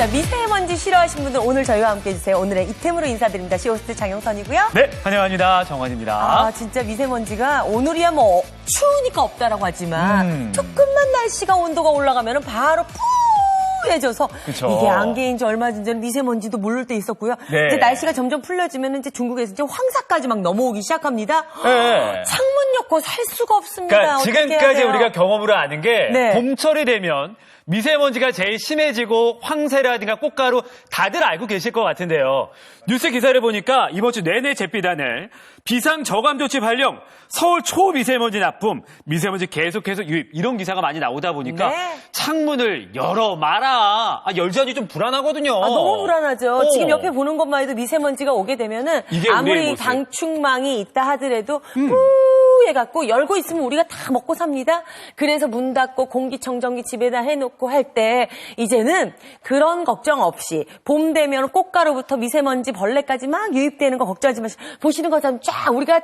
자, 미세먼지 싫어하시는 분들 오늘 저희와 함께 해주세요. 오늘의 이템으로 인사드립니다. 시호스트 장영선이고요. 네, 환영합니다. 정환입니다. 아, 진짜 미세먼지가 오늘이야 뭐 추우니까 없다라고 하지만 음. 조금만 날씨가 온도가 올라가면 바로 푸해져서 그쵸. 이게 안개인 지 얼마 전에는 미세먼지도 물을 때 있었고요. 네. 이제 날씨가 점점 풀려지면 이제 중국에서 이제 황사까지 막 넘어오기 시작합니다. 네. 창문 엮고 살 수가 없습니다. 그러니까 지금까지? 우리가 경험으로 아는 게 네. 봄철이 되면 미세먼지가 제일 심해지고 황새라든가 꽃가루 다들 알고 계실 것 같은데요. 뉴스 기사를 보니까 이번 주 내내 잿빛하늘 비상 저감 조치 발령 서울 초미세먼지 납품 미세먼지 계속해서 유입 이런 기사가 많이 나오다 보니까 네. 창문을 열어 말아 아, 열자니 좀 불안하거든요. 아, 너무 불안하죠. 어. 지금 옆에 보는 것만 해도 미세먼지가 오게 되면은 아무리. 음. 방충망이 있다 하더라도 뿌해갖고 열고 있으면 우리가 다 먹고 삽니다. 그래서 문 닫고 공기청정기 집에다 해놓고 할 때 이제는 그런 걱정 없이 봄 되면 꽃가루부터 미세먼지 벌레까지 막 유입되는 거 걱정하지 마시고 보시는 것처럼 쫙 우리가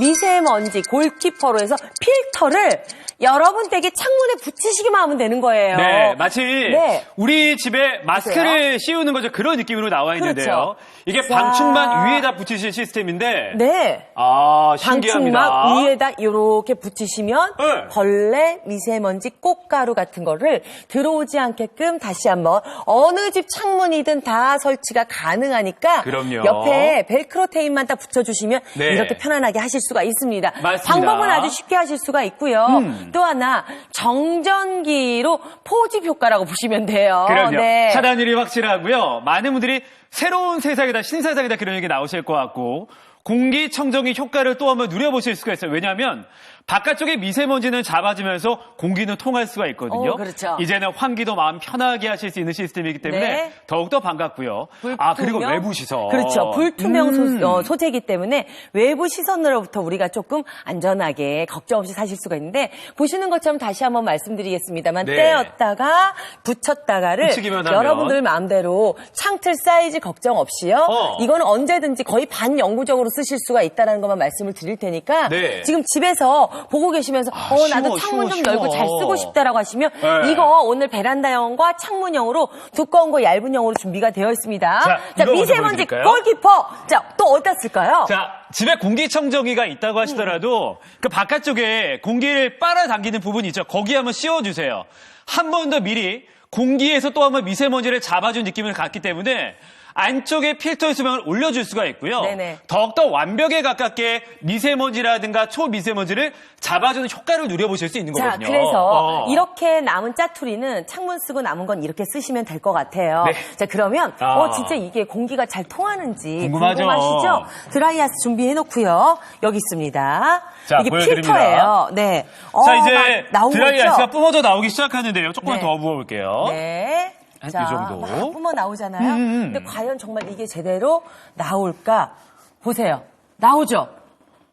미세먼지 골키퍼로 해서 필터를 여러분 댁에 창문에 붙이시기만 하면 되는 거예요. 네, 마치 네. 우리 집에 마스크를 씌우는 거죠. 그런 느낌으로 나와 있는데요. 그렇죠. 이게 자. 방충망 위에다 붙이실 시스템인데 네. 아, 신기합니다. 방충망 위에 다 이렇게 붙이시면 네. 벌레, 미세먼지, 꽃가루 같은 거를 들어오지 않게끔 다시 한번 어느 집 창문이든 다 설치가 가능하니까 그럼요. 옆에 벨크로 테이프만 딱 붙여주시면 네. 이렇게 편안하게 하실 수가 있습니다. 맞습니다. 방법은 아주 쉽게 하실 수가 있고요. 음. 또 하나 정전기로 포집 효과라고 보시면 돼요. 그럼요. 네. 차단율이 확실하고요. 많은 분들이 새로운 세상이다, 신세상이다 그런 얘기 나오실 것 같고 공기청정기 효과를 또 한번 누려보실 수가 있어요. 왜냐하면 바깥쪽에 미세먼지는 잡아주면서 공기는 통할 수가 있거든요. 어, 그렇죠. 이제는 환기도 마음 편하게 하실 수 있는 시스템이기 때문에 네. 더욱더 반갑고요. 아 그리고 불투명? 외부 시선. 그렇죠. 불투명 음. 소, 어, 소재이기 때문에 외부 시선으로부터 우리가 조금 안전하게 걱정 없이 사실 수가 있는데 보시는 것처럼 다시 한번 말씀드리겠습니다만 네. 떼었다가 붙였다가를. 여러분들 마음대로 창틀 사이즈 걱정 없이요. 어. 이거는 언제든지 거의 반영구적으로 쓰실 수가 있다는 것만 말씀을 드릴 테니까 네. 지금 집에서 보고 계시면서 아, 어 나도 쉬워, 창문 쉬워, 좀 열고 쉬워. 잘 쓰고 싶다라고 하시면 네. 이거 오늘 베란다형과 창문형으로 두꺼운 거 얇은 형으로 준비가 되어 있습니다. 자, 자, 미세먼지? 골키퍼. 자, 또 어디다 쓸까요? 자, 집에 공기청정기가 있다고 하시더라도 그 바깥쪽에 공기를 빨아당기는 부분이 있죠. 거기 한번 씌워주세요. 한 번 더 미리 공기에서 또 한번 미세먼지를 잡아준 느낌을 갖기 때문에 안쪽에 필터 수명을 올려줄 수가 있고요. 네네. 더욱더 완벽에 가깝게 미세먼지라든가 초미세먼지를 잡아주는 효과를 누려보실 수 있는 자, 거거든요. 그래서 어. 이렇게 남은 짜투리는 창문 쓰고 남은 건 이렇게 쓰시면 될 것 같아요. 네. 자, 그러면 아. 어 진짜 이게 공기가 잘 통하는지 궁금하죠? 궁금하시죠? 드라이아스 준비해 놓고요. 여기 있습니다. 자, 이게 보여드립니다. 필터예요. 네. 어, 자, 이제 막 나온 드라이 거죠? 아이스가 뿜어져 나오기 시작하는데요. 조금만 네. 더 부어볼게요. 네. 자, 정도. 막 뿜어 나오잖아요. 음. 근데 과연 정말 이게 제대로 나올까? 보세요. 나오죠?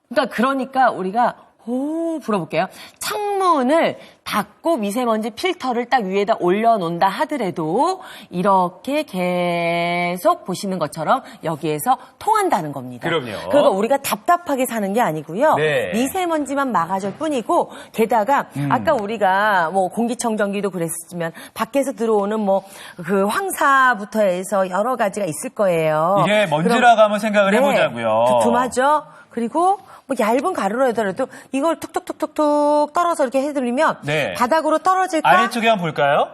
그러니까, 그러니까 우리가 호 불어볼게요. 창문을 닫고 미세먼지 필터를 딱 위에다 올려놓는다 하더라도 이렇게 계속 보시는 것처럼 여기에서 통한다는 겁니다. 그럼요. 그러니까 우리가 답답하게 사는 게 아니고요. 네. 미세먼지만 막아줄 뿐이고 게다가 음. 아까 우리가 뭐 공기청정기도 그랬지만 밖에서 들어오는 뭐 그 황사부터 해서 여러 가지가 있을 거예요. 이게 먼지라고 한번 생각을 해보자고요. 두툼하죠. 그리고 뭐 얇은 가루로 하더라도 이걸 툭툭툭툭툭 떨어서 이렇게 해드리면 네. 바닥으로 떨어질까? 아래쪽에 한번 볼까요?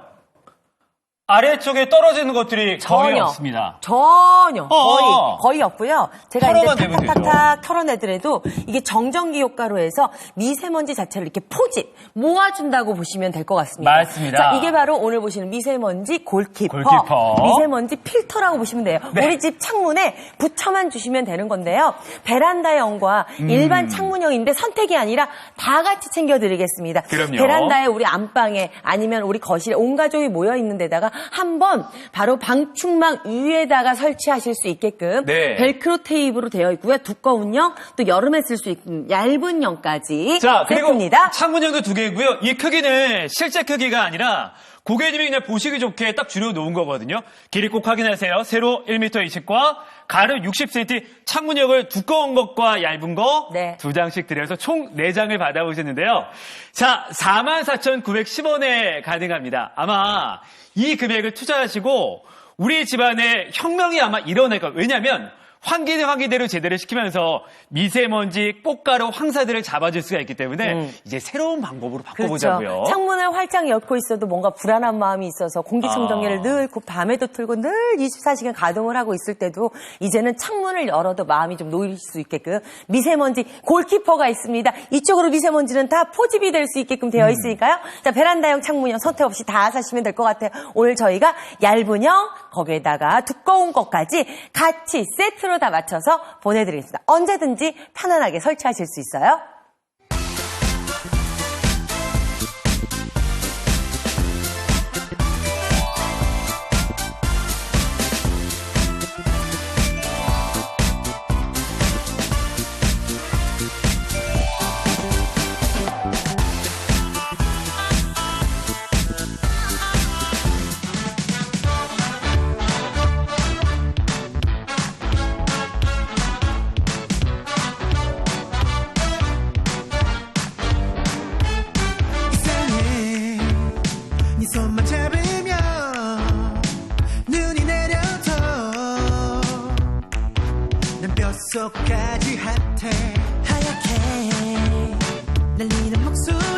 아래쪽에 떨어지는 것들이 거의 전혀. 없습니다. 전혀 거의 어. 거의 없고요. 제가 털어만 이제 대면 탁탁탁탁 털어내더라도 이게 정전기 효과로 해서 미세먼지 자체를 이렇게 포집 모아준다고 보시면 될 것 같습니다. 맞습니다. 자, 이게 바로 오늘 보시는 미세먼지 골키퍼, 골키퍼. 미세먼지 필터라고 보시면 돼요. 네. 우리 집 창문에 붙여만 주시면 되는 건데요. 베란다형과 음. 일반 창문형인데 선택이 아니라 다 같이 챙겨드리겠습니다. 그럼요. 베란다에 우리 안방에 아니면 우리 거실에 온 가족이 모여 있는 데다가 한번 바로 방충망 위에다가 설치하실 수 있게끔 네. 벨크로 테이프로 되어 있고요. 두꺼운 형, 또 여름에 쓸 수 있는 얇은 형까지 자, 그리고 세트입니다. 창문형도 두 개고요. 이 크기는 실제 크기가 아니라 고객님이 그냥 보시기 좋게 딱 줄여 놓은 거거든요. 길이 꼭 확인하세요. 세로 1m 20과 가로 60cm 창문형을 두꺼운 것과 얇은 거 네. 두 장씩 드려서 총 4장을 받아보셨는데요. 자, 44,910원에 가능합니다. 아마 이 금액을 투자하시고 우리 집안에 혁명이 아마 일어날 거예요. 왜냐하면 환기는 환기대로 제대로 시키면서 미세먼지, 꽃가루, 황사들을 잡아줄 수가 있기 때문에 이제 새로운 방법으로 바꿔보자고요. 그렇죠. 창문을 활짝 열고 있어도 뭔가 불안한 마음이 있어서 공기청정기를 아. 늘그 밤에도 틀고 늘 24시간 가동을 하고 있을 때도 이제는 창문을 열어도 마음이 좀 놓일 수 있게끔 미세먼지 골키퍼가 있습니다. 이쪽으로 미세먼지는 다 포집이 될 수 있게끔 되어 있으니까요. 자, 베란다형 창문형 선택 없이 다 사시면 될 것 같아요. 오늘 저희가 얇은형 거기에다가 두꺼운 것까지 같이 세트로 다 맞춰서 보내드리겠습니다. 언제든지 편안하게 설치하실 수 있어요. 뼛속까지 핫해. 하얗게 날리는 목소리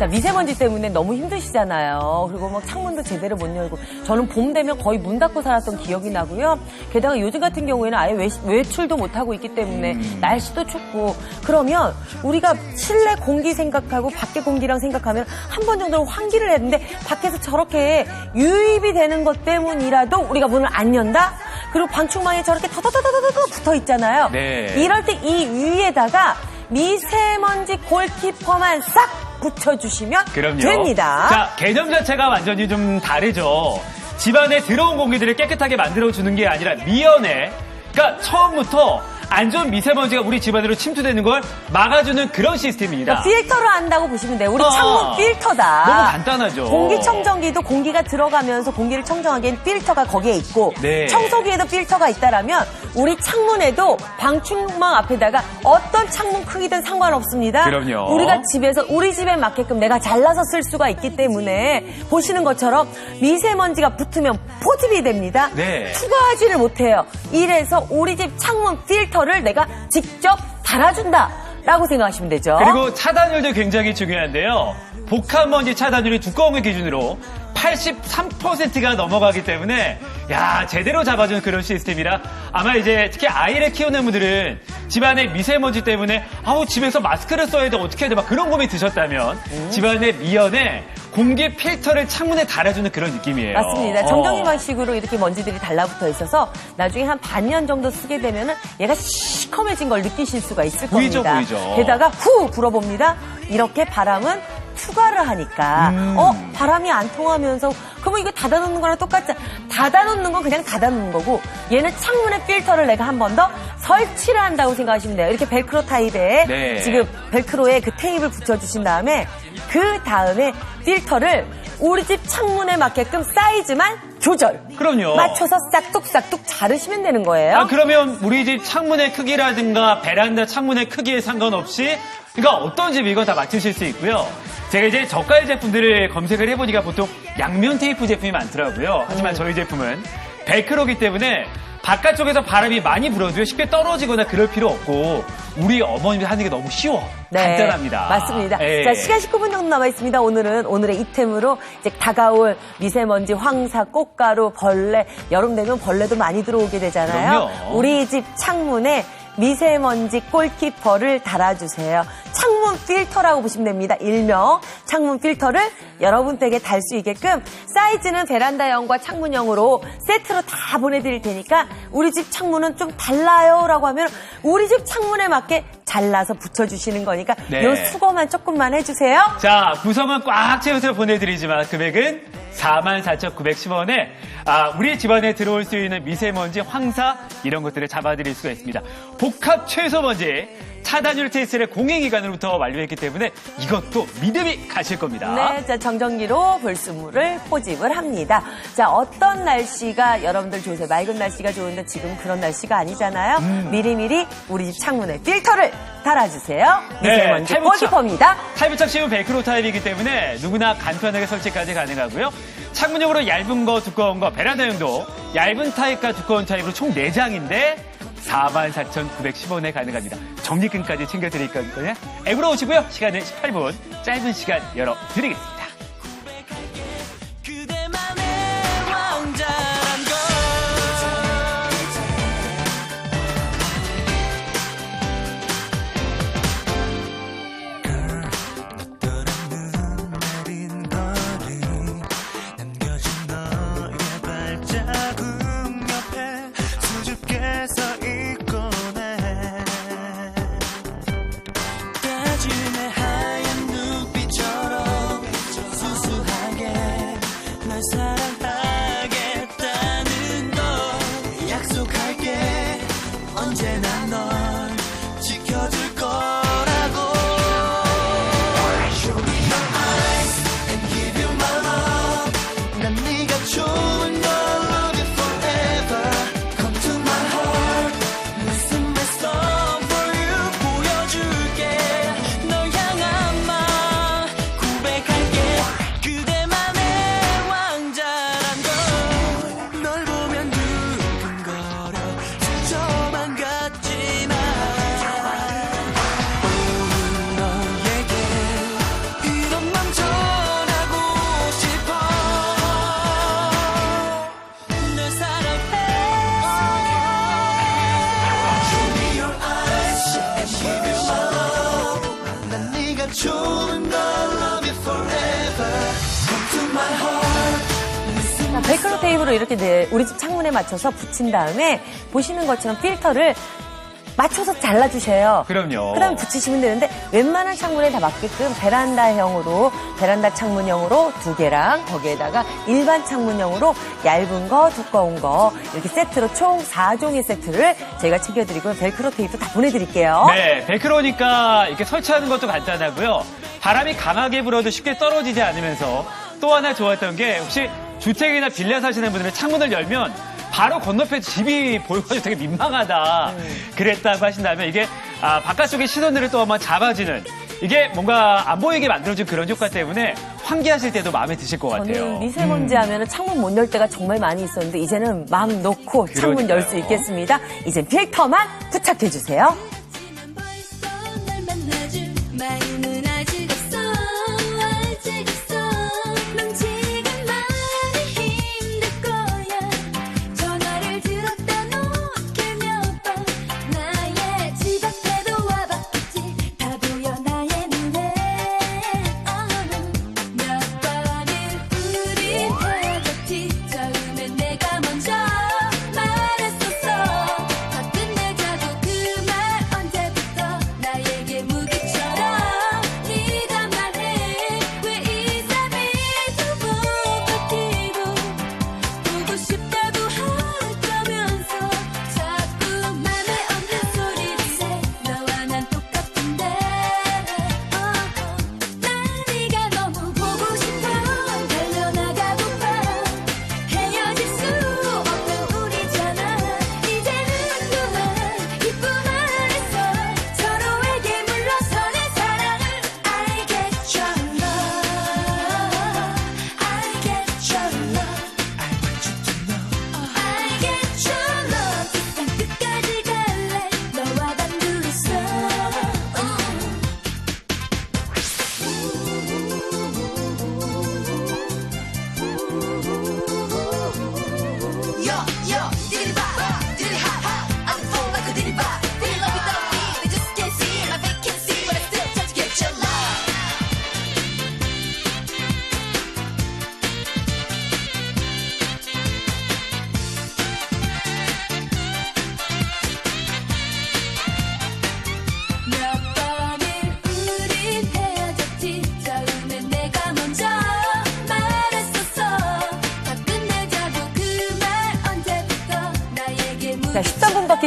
자, 미세먼지 때문에 너무 힘드시잖아요. 그리고 막 창문도 제대로 못 열고. 저는 봄 되면 거의 문 닫고 살았던 기억이 나고요. 게다가 요즘 같은 경우에는 아예 외, 외출도 못 하고 있기 때문에 날씨도 춥고. 그러면 우리가 실내 공기 생각하고 밖에 공기랑 생각하면 한 번 정도는 환기를 했는데 밖에서 저렇게 유입이 되는 것 때문이라도 우리가 문을 안 연다? 그리고 방충망에 저렇게 더더더더더더 붙어 있잖아요. 네. 이럴 때 이 위에다가 미세먼지 골키퍼만 싹 붙여주시면 그럼요. 됩니다. 자, 개념 자체가 완전히 좀 다르죠. 집안에 들어온 공기들을 깨끗하게 만들어주는 게 아니라 미연에, 그러니까 처음부터 안 좋은 미세먼지가 우리 집안으로 침투되는 걸 막아주는 그런 시스템입니다. 그러니까 필터를 한다고 보시면 돼요. 우리 어. 창문 필터다. 너무 간단하죠. 공기청정기도 공기가 들어가면서 공기를 청정하기엔 필터가 거기에 있고 네. 청소기에도 필터가 있다라면 우리 창문에도 방충망 앞에다가 어떤 창문 크기든 상관없습니다. 그럼요. 우리가 집에서 우리 집에 맞게끔 내가 잘라서 쓸 수가 있기 때문에 보시는 것처럼 미세먼지가 붙으면 포집이 됩니다. 네. 추가하지를 못해요. 이래서 우리 집 창문 필터 를 내가 직접 달아준다. 라고 생각하시면 되죠. 그리고 차단율도 굉장히 중요한데요. 복합먼지 차단율이 두꺼운 걸 기준으로 83%가 넘어가기 때문에 야 제대로 잡아주는 그런 시스템이라 아마 이제 특히 아이를 키우는 분들은 집안에 미세먼지 때문에 아우 집에서 마스크를 써야 돼 어떻게 해야 돼 막 그런 고민 드셨다면 음. 집안의 미연에 공기 필터를 창문에 달아주는 그런 느낌이에요. 맞습니다. 어. 정정이 방식으로 이렇게 먼지들이 달라붙어 있어서 나중에 한 반년 정도 쓰게 되면은 얘가 시커매진 걸 느끼실 수가 있을 보이죠, 겁니다. 보이죠. 게다가 후 불어봅니다. 이렇게 바람은 투과를 하니까 음. 어 바람이 안 통하면서 그러면 이거 닫아놓는 거랑 똑같지 닫아놓는 건 그냥 닫아놓는 거고 얘는 창문에 필터를 내가 한 번 더 설치를 한다고 생각하시면 돼요. 이렇게 벨크로 타입에 네. 지금 벨크로에 그 테이프를 붙여주신 다음에 그 다음에 필터를 우리 집 창문에 맞게끔 사이즈만 조절. 그럼요. 맞춰서 싹둑싹둑 자르시면 되는 거예요. 아, 그러면 우리 집 창문의 크기라든가 베란다 창문의 크기에 상관없이 그러니까 어떤 집이건 다 맞추실 수 있고요. 제가 이제 저가의 제품들을 검색을 해보니까 보통 양면 테이프 제품이 많더라고요. 하지만 저희 제품은 벨크로기 때문에 바깥쪽에서 바람이 많이 불어도 쉽게 떨어지거나 그럴 필요 없고 우리 어머님이 하는 게 너무 쉬워. 간단합니다. 네, 맞습니다. 예. 자, 시간 19분 정도 남아 있습니다. 오늘은 오늘의 이템으로 이제 다가올 미세먼지, 황사, 꽃가루, 벌레, 여름 되면 벌레도 많이 들어오게 되잖아요. 그럼요. 우리 집 창문에 미세먼지 골키퍼를 달아주세요. 창문 필터라고 보시면 됩니다. 일명 창문 필터를 여러분 댁에 달 수 있게끔 사이즈는 베란다형과 창문형으로 세트로 다 보내드릴 테니까 우리 집 창문은 좀 달라요라고 하면 우리 집 창문에 맞게 잘라서 붙여주시는 거니까 네. 요 수고만 조금만 해주세요. 자, 구성은 꽉 채워서 보내드리지만 금액은 44,910원에 아, 우리 집안에 들어올 수 있는 미세먼지, 황사 이런 것들을 잡아드릴 수가 있습니다. 복합 최소먼지 차단율 테스트를 공행기간으로부터 완료했기 때문에 이것도 믿음이 가실 겁니다. 네, 자, 정전기로 불순물을 포집을 합니다. 자, 어떤 날씨가 여러분들 좋으세요? 맑은 날씨가 좋은데 지금 그런 날씨가 아니잖아요. 미리미리 우리 집 창문에 필터를 달아주세요. 네, 미세먼지 탈부착. 쉬운 벨크로 타입이기 때문에 누구나 간편하게 설치까지 가능하고요. 창문용으로 얇은 거, 두꺼운 거, 베란다용도 얇은 타입과 두꺼운 타입으로 총 4장인데 44,910원에 가능합니다. 적립금까지 챙겨드릴 거니까요. 앱으로 오시고요. 시간은 18분. 짧은 시간 열어드리겠습니다. 창문에 맞춰서 붙인 다음에 보시는 것처럼 필터를 맞춰서 잘라주세요. 그럼요. 그 다음 붙이시면 되는데 웬만한 창문에 다 맞게끔 베란다형으로 베란다 창문형으로 두 개랑 거기에다가 일반 창문형으로 얇은 거 두꺼운 거 이렇게 세트로 총 4종의 세트를 저희가 챙겨드리고 벨크로 테이프 다 보내드릴게요. 네, 벨크로니까 이렇게 설치하는 것도 간단하고요. 바람이 강하게 불어도 쉽게 떨어지지 않으면서 또 하나 좋았던 게 혹시 주택이나 빌라 사시는 분들은 창문을 열면 바로 건너편 집이 보여가지고 되게 민망하다. 그랬다고 하신다면 이게 아, 바깥쪽의 시선들을 또 한번 잡아주는 이게 뭔가 안 보이게 만들어준 그런 효과 때문에 환기하실 때도 마음에 드실 것 같아요. 저는 미세먼지 하면 창문 못 열 때가 정말 많이 있었는데 이제는 마음 놓고 창문 열 수 그러니까요. 있겠습니다. 이제 필터만 부착해주세요.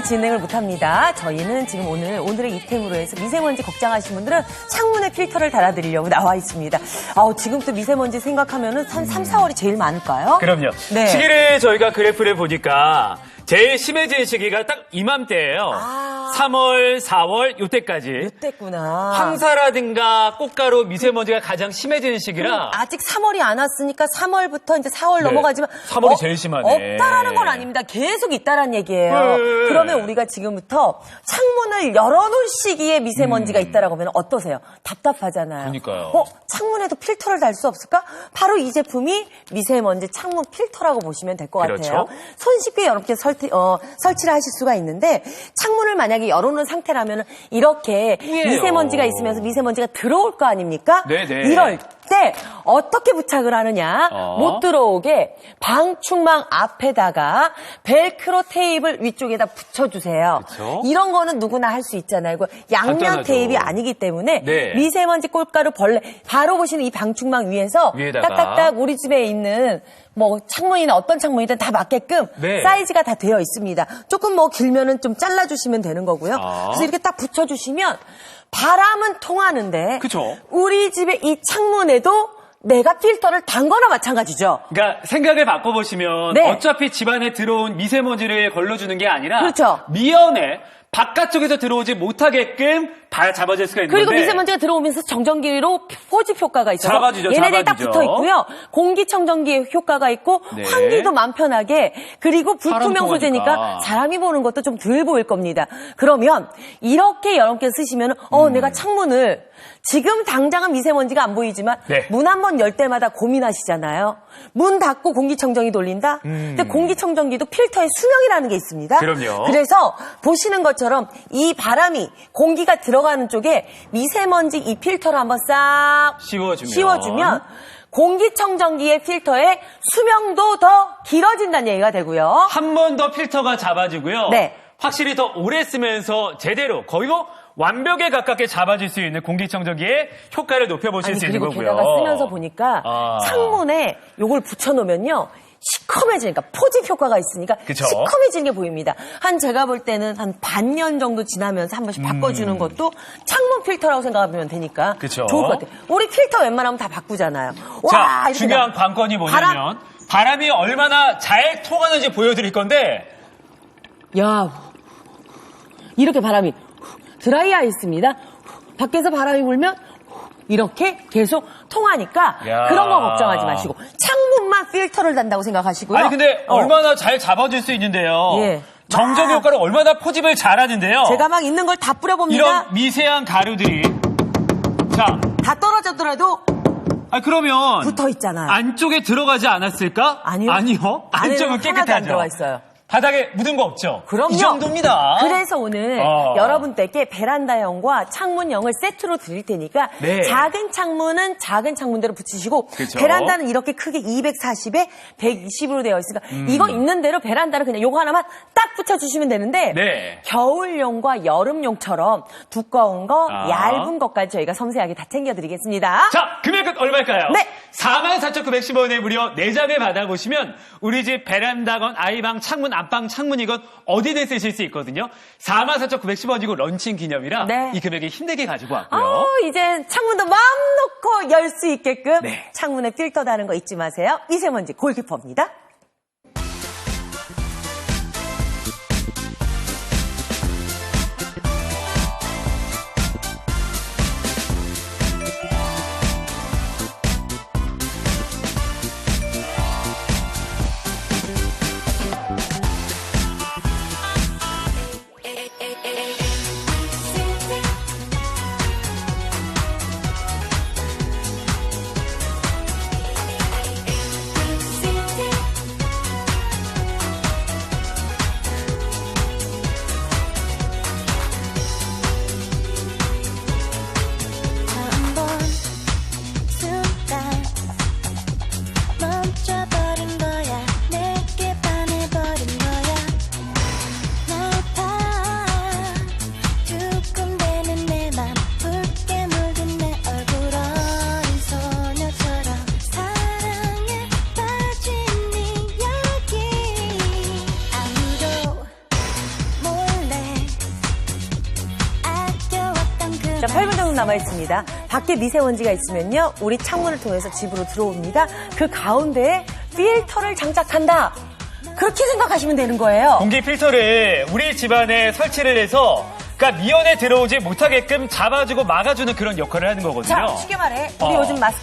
진행을 못합니다. 저희는 지금 오늘, 오늘의 이템으로 해서 미세먼지 걱정하시는 분들은 창문에 필터를 달아드리려고 나와 있습니다. 아우, 지금 또 미세먼지 생각하면은 한 3, 4월이 제일 많을까요? 그럼요. 네. 시기를 저희가 그래프를 보니까 제일 심해지는 시기가 딱 이맘때예요. 아. 3월, 4월 요때까지. 이때구나. 황사라든가 꽃가루 미세먼지가 가장 심해지는 시기라 아직 3월이 안 왔으니까 3월부터 이제 4월 네. 넘어가지만 3월이 제일 심하네. 없다라는 건 아닙니다. 계속 있다라는 얘기예요. 네. 그러면 우리가 지금부터 창문을 열어놓을 시기에 미세먼지가 있다라고 하면 어떠세요? 답답하잖아요. 음. 그러니까요. 어, 창문에도 필터를 달 수 없을까? 바로 이 제품이 미세먼지 창문 필터라고 보시면 될것 그렇죠. 같아요. 손쉽게 이렇게 설치, 어, 설치를 하실 수가 있는데 창문을 만약에 열어놓은 상태라면 이렇게 예요. 미세먼지가 있으면서 미세먼지가 들어올 거 아닙니까? 네네. 이럴 때 어떻게 부착을 하느냐? 어. 못 들어오게 방충망 앞에다가 벨크로 테이프를 위쪽에다 붙여주세요. 그쵸? 이런 거는 누구나 할 수 있잖아요. 양면 간단하죠. 테이프가 아니기 때문에 네. 미세먼지 꽃가루 벌레 바로 보시는 이 방충망 위에서 위에다가. 딱딱딱 우리 집에 있는 뭐 창문이나 어떤 창문이든 다 맞게끔 네. 사이즈가 다 되어 있습니다. 조금 뭐 길면은 좀 잘라주시면 되는 거고요. 아. 그래서 이렇게 딱 붙여주시면 바람은 통하는데 그쵸. 우리 집에 이 창문에도 내가 필터를 단 거나 마찬가지죠. 그러니까 생각을 바꿔보시면 네. 어차피 집안에 들어온 미세먼지를 걸러주는 게 아니라 그렇죠. 미연에 바깥쪽에서 들어오지 못하게끔 발 잡아줄 수가 있는데 그리고 미세먼지가 들어오면서 정전기로 포집 효과가 있어서 잡아주죠, 얘네들이 딱 잡아주죠. 붙어 있고요. 공기청정기의 효과가 있고 네. 환기도 맘 편하게 그리고 불투명 소재니까. 사람이 보는 것도 좀 덜 보일 겁니다. 그러면 이렇게 여러 개 쓰시면 어 음. 내가 창문을 지금 당장은 미세먼지가 안 보이지만 네. 문한 번 열 때마다 고민하시잖아요. 문 닫고 공기청정기 돌린다. 근데 공기청정기도 필터에 수명이라는 게 있습니다. 음. 그럼요. 그래서 보시는 것처럼 이 바람이 공기가 들어가는 쪽에 미세먼지 이 필터를 한번 싹 씌워주면. 씌워주면 공기청정기의 필터의 수명도 더 길어진다는 얘기가 되고요. 한 번 더 필터가 잡아주고요. 네. 확실히 더 오래 쓰면서 제대로 거의 뭐 완벽에 가깝게 잡아줄 수 있는 공기청정기의 효과를 높여보실 아니 수 있는 그리고 거고요. 게다가 쓰면서 보니까 아. 창문에 요걸 붙여놓으면요. 시커매지니까 포집 효과가 있으니까 그쵸. 시커매지는 게 보입니다. 한 제가 볼 때는 한 반년 정도 지나면서 한 번씩 바꿔주는 것도 창문 필터라고 생각하면 되니까 음. 그쵸. 좋을 것 같아요. 우리 필터 웬만하면 다 바꾸잖아요. 자, 와, 이렇게 중요한 나- 관건이 뭐냐면 바람- 바람 이 얼마나 잘 통하는지 보여드릴 건데 야, 이렇게 바람이 드라이아 있습니다. 밖에서 바람이 불면 이렇게 계속 통하니까 야. 그런 거 걱정하지 마시고 창문만 필터를 단다고 생각하시고요. 아니 근데 어, 얼마나 잘 잡아줄 수 있는데요. 예. 정적 막- 효과를 얼마나 포집을 잘하는데요. 제가 막 있는 걸 다 뿌려봅니다. 이런 미세한 가루들이 자, 다 떨어졌더라도 아 그러면 붙어 있잖아요. 안쪽에 들어가지 않았을까? 아니요. 아니요. 안쪽은 하나도 안 깨끗하죠. 들어가 있어요. 바닥에 묻은 거 없죠? 그럼요. 이 정도입니다. 그래서 오늘 어. 여러분들께 베란다형과 창문형을 세트로 드릴 테니까 네. 작은 창문은 작은 창문대로 붙이시고 그쵸. 베란다는 이렇게 크게 240에 120으로 되어 있으니까 이거 있는 대로 베란다를 그냥 요거 하나만 딱 붙여주시면 되는데 네. 겨울용과 여름용처럼 두꺼운 거, 아. 얇은 것까지 저희가 섬세하게 다 챙겨드리겠습니다. 자, 금액은 얼마일까요? 네. 44,910원에 무려 4장을 받아보시면 우리 집 베란다건 아이방 창문 안방 창문 이건 어디든 쓰실 수 있거든요. 44,910원이고 런칭 기념이라 네. 이 금액에 힘들게 가지고 왔고요. 아, 이제 창문도 마음 놓고 열 수 있게끔 네. 창문에 필터 다는 거 잊지 마세요. 미세먼지 골키퍼입니다. 남아 있습니다. 밖에 미세먼지가 있으면요, 우리 창문을 통해서 집으로 들어옵니다. 그 가운데에 필터를 장착한다. 그렇게 생각하시면 되는 거예요. 공기 필터를 우리 집안에 설치를 해서 그러니까 미연에 들어오지 못하게끔 잡아주고 막아주는 그런 역할을 하는 거거든요. 자, 쉽게 말해. 우리 어. 요즘 마스크